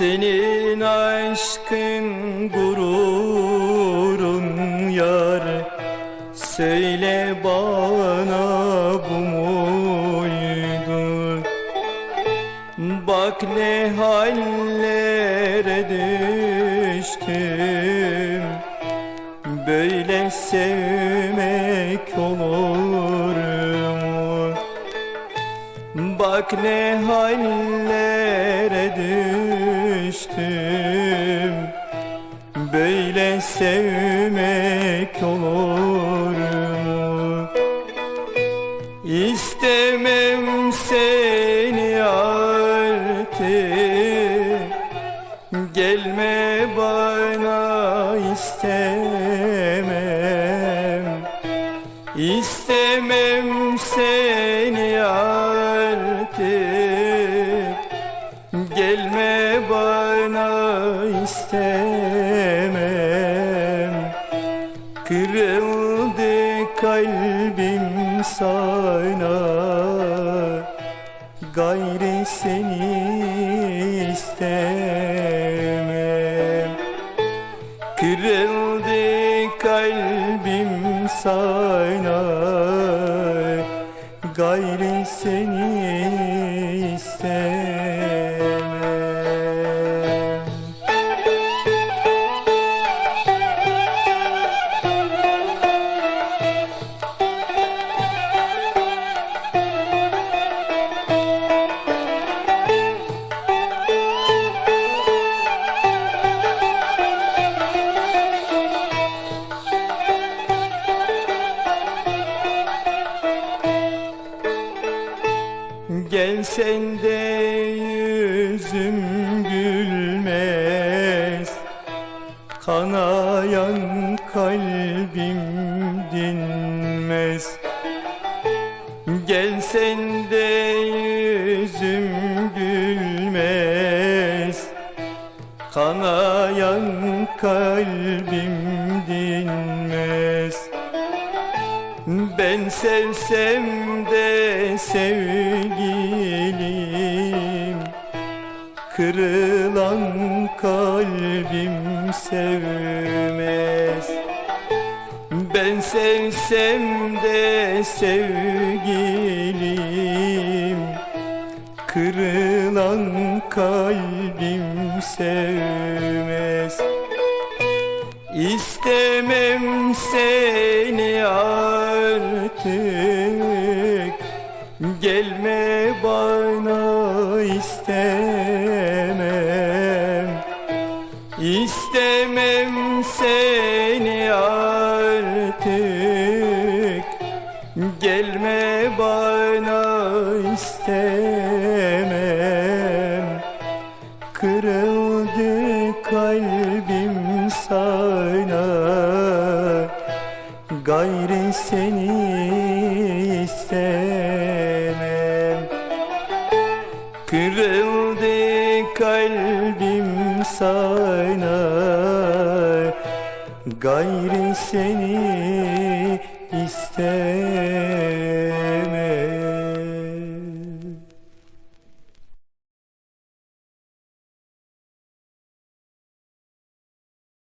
Senin aşkın gururun yar. Söyle bana bu muydu? Bak ne hallere düştüm. Böyle sevmek olur mu? Bak ne hallere düştüm Gelme bana istemem. İstemem seni artık. Gelme bana istemem. Kırıldı kalbim sana Gayri seni istemem. Kırıldı kalbim sana. Gayri seni istemem Gelsen de yüzüm gülmez. Kanayan kalbim dinmez. Gelsen de yüzüm gülmez. Kanayan kalbim dinmez. Ben sevsem de sevgilim Kırılan kalbim sevmez. Ben sevsem de sevgilim Kırılan kalbim sevmez. İstemem seni artık Gelme bana istemem. İstemem seni artık. Gelme bana istemem. Kırıldı kalbim sana. Gayri seni istemem Kırıldı kalbim sana. Gayrı seni istemem.